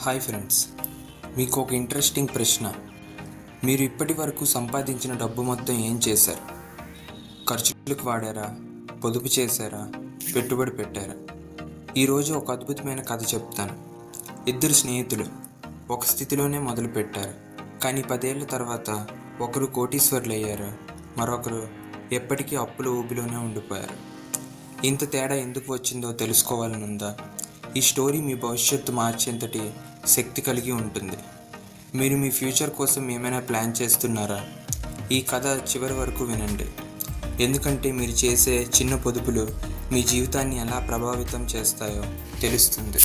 Hi friends మీకు ఒక interesting ప్రశ్న. మీరు ఇప్పటి వరకు సంపాదించిన డబ్బు మొత్తం ఏం చేశారు? ఖర్చులకు వాడారా? పొదుపు చేశారా? పెట్టుబడి పెట్టారా? ఈరోజు ఒక అద్భుతమైన కథ చెప్తాను. ఇద్దరు స్నేహితులు ఒక స్థితిలోనే మొదలు పెట్టారు. కానీ పదేళ్ళ తర్వాత ఒకరు కోటీశ్వర్లు అయ్యారు. మరొకరు ఎప్పటికీ అప్పుల ఊబిలోనే ఉండిపోయారు. ఇంత తేడా ఎందుకు వచ్చిందో తెలుసుకోవాలని ఉందా ఈ స్టోరీ మీ భవిష్యత్తు మార్చేంతటి శక్తి కలిగి ఉంటుంది. మీరు మీ ఫ్యూచర్ కోసం ఏమైనా ప్లాన్ చేస్తున్నారా? ఈ కథ చివరి వరకు వినండి. ఎందుకంటే మీరు చేసే చిన్న పొదుపులు మీ జీవితాన్ని ఎలా ప్రభావితం చేస్తాయో తెలుస్తుంది.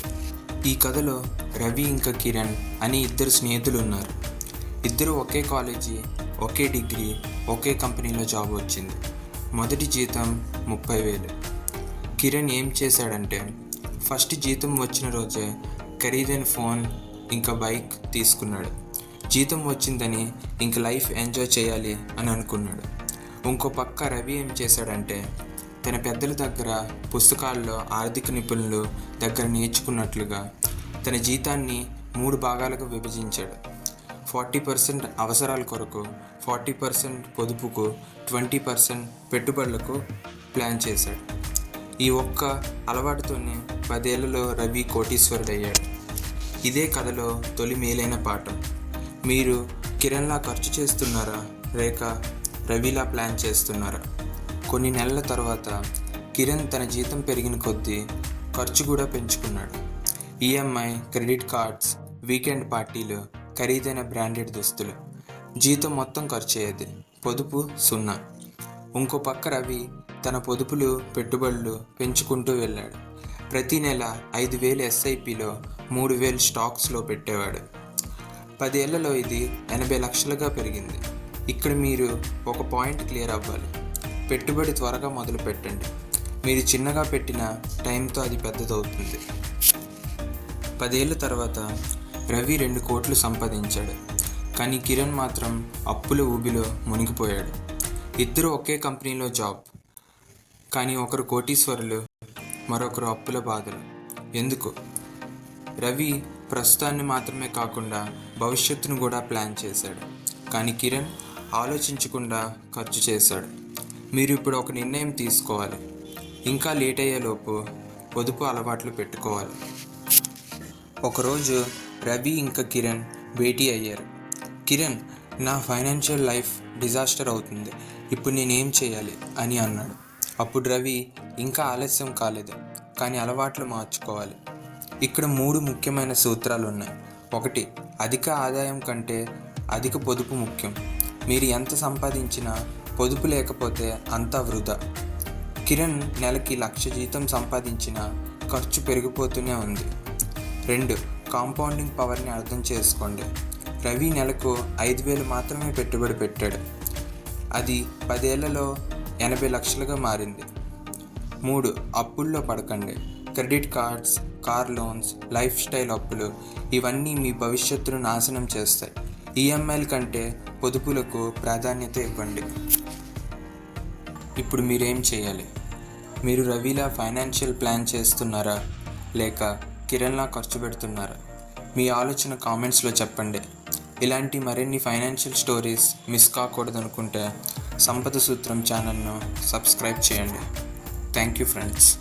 ఈ కథలో రవి ఇంకా కిరణ్ అని ఇద్దరు స్నేహితులు ఉన్నారు. ఇద్దరు ఒకే కాలేజీ ఒకే డిగ్రీ ఒకే కంపెనీలో జాబ్ వచ్చింది. మొదటి జీతం ముప్పై వేలు. కిరణ్ ఏం చేశాడంటే ఫస్ట్ జీతం వచ్చిన రోజే ఖరీదైన ఫోన్ ఇంకా బైక్ తీసుకున్నాడు. జీతం వచ్చిందని ఇంక లైఫ్ ఎంజాయ్ చేయాలి అని అనుకున్నాడు. ఇంకో పక్క రవి ఏం చేశాడంటే తన పెద్దల దగ్గర పుస్తకాల్లో ఆర్థిక నిపుణులు దగ్గర నేర్చుకున్నట్లుగా తన జీతాన్ని మూడు భాగాలుగా విభజించాడు. ఫార్టీ పర్సెంట్ అవసరాల కొరకు ఫార్టీ పర్సెంట్ పొదుపుకు ట్వంటీ పర్సెంట్ పెట్టుబడులకు ప్లాన్ చేశాడు. ఈ ఒక్క అలవాటుతోనే పదేళ్ళలో రవి కోటీశ్వరుడయ్యాడు. ఇదే కథలో తొలి మేలైన పాఠం. మీరు కిరణ్లా ఖర్చు చేస్తున్నారా? లేక రవిలా ప్లాన్ చేస్తున్నారా? కొన్ని నెలల తర్వాత కిరణ్ తన జీతం పెరిగిన కొద్దీ ఖర్చు కూడా పెంచుకున్నాడు. ఈఎంఐ క్రెడిట్ కార్డ్స్ వీకెండ్ పార్టీలు ఖరీదైన బ్రాండెడ్ దుస్తులు. జీతం మొత్తం ఖర్చు అయ్యేది. పొదుపు సున్నా. ఇంకో పక్క రవి తన పొదుపులు పెట్టుబడులు పెంచుకుంటూ వెళ్ళాడు. ప్రతి నెల ఐదు వేలు ఎస్ఐపిలో మూడు వేలు స్టాక్స్లో పెట్టేవాడు. పదేళ్ళలో ఇది ఎనభై లక్షలుగా పెరిగింది. ఇక్కడ మీరు ఒక పాయింట్ క్లియర్ అవ్వాలి. పెట్టుబడి త్వరగా మొదలు పెట్టండి. మీరు చిన్నగా పెట్టిన టైంతో అది పెద్దదవుతుంది. పదేళ్ళ తర్వాత రవి రెండు కోట్లు సంపాదించాడు. కానీ కిరణ్ మాత్రం అప్పుల ఊబిలో మునిగిపోయాడు. ఇద్దరు ఒకే కంపెనీలో జాబ్. కానీ ఒకరు కోటీశ్వరులు మరొకరు అప్పుల బాధలు. ఎందుకు? రవి ప్రస్తుతాన్ని మాత్రమే కాకుండా భవిష్యత్తును కూడా ప్లాన్ చేశాడు. కానీ కిరణ్ ఆలోచించకుండా ఖర్చు చేశాడు. మీరు ఇప్పుడు ఒక నిర్ణయం తీసుకోవాలి. ఇంకా లేట్ అయ్యేలోపు పొదుపు అలవాట్లు పెట్టుకోవాలి. ఒకరోజు రవి ఇంకా కిరణ్ భేటీ అయ్యారు. కిరణ్ నా ఫైనాన్షియల్ లైఫ్ డిజాస్టర్ అవుతుంది. ఇప్పుడు నేనేం చేయాలి? అని అన్నాడు. అప్పుడు రవి ఇంకా ఆలస్యం కాలేదు కానీ అలవాట్లు మార్చుకోవాలి. ఇక్కడ మూడు ముఖ్యమైన సూత్రాలు ఉన్నాయి ఒకటి అధిక ఆదాయం కంటే అధిక పొదుపు ముఖ్యం. మీరు ఎంత సంపాదించినా పొదుపు లేకపోతే అంతా వృధా. కిరణ్ నెలకి లక్ష జీతం సంపాదించిన ఖర్చు పెరిగిపోతూనే ఉంది. రెండు కాంపౌండింగ్ పవర్ని అర్థం చేసుకోండి. రవి నెలకు ఐదు వేలు మాత్రమే పెట్టుబడి పెట్టాడు. అది పదేళ్ళలో ఎనభై లక్షలుగా మారింది. మూడు అప్పుల్లో పడకండి. Credit cards car loans lifestyle అప్పులు ఇవన్నీ మీ భవిష్యత్తును నాశనం చేస్తాయి. ఈఎంఐల కంటే పొదుపులకు ప్రాధాన్యత ఇవ్వండి. ఇప్పుడు మీరేం చేయాలి? మీరు రవిలా ఫైనాన్షియల్ ప్లాన్ చేస్తున్నారా? లేక కిరణ్లా ఖర్చు పెడుతున్నారా? మీ ఆలోచన కామెంట్స్లో చెప్పండి. ఇలాంటి మరిన్ని ఫైనాన్షియల్ స్టోరీస్ మిస్ కాకూడదు అనుకుంటే సంపద సూత్రం ఛానల్ను సబ్స్క్రైబ్ చేయండి. Thank you friends.